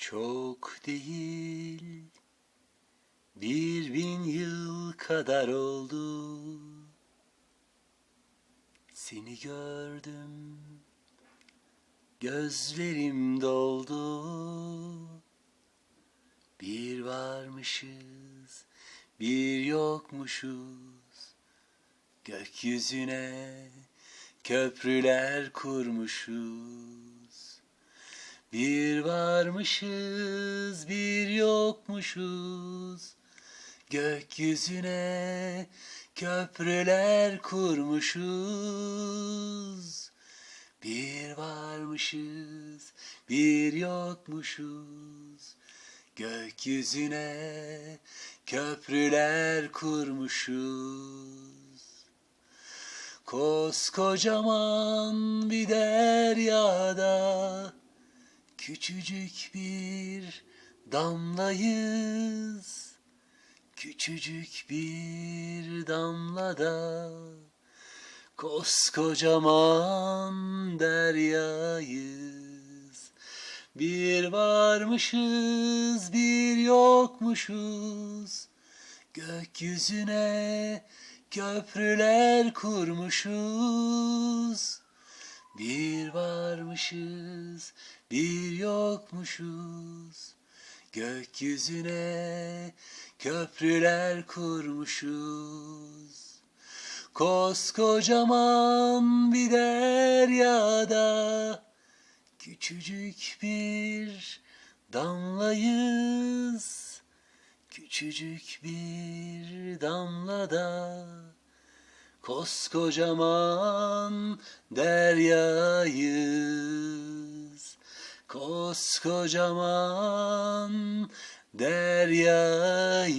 Çok değil. Bir bin yıl kadar oldu. Seni gördüm. Gözlerim doldu. Bir varmışız bir yokmuşuz. Gökyüzüne köprüler kurmuşuz Bir varmışız bir yokmuşuz. Gökyüzüne köprüler kurmuşuz. Bir varmışız bir yokmuşuz. Gökyüzüne köprüler kurmuşuz. Koskocaman bir deryada Küçücük bir damlayız. Küçücük bir damlada Koskocaman deryayız. Bir varmışız bir yokmuşuz. Gökyüzüne köprüler kurmuşuz Bir varmışız bir yokmuşuz. Gökyüzüne köprüler kurmuşuz. Koskocaman bir deryada Küçücük bir damlayız. Küçücük bir damlada Koskocaman deryayız. Koskocaman deryayız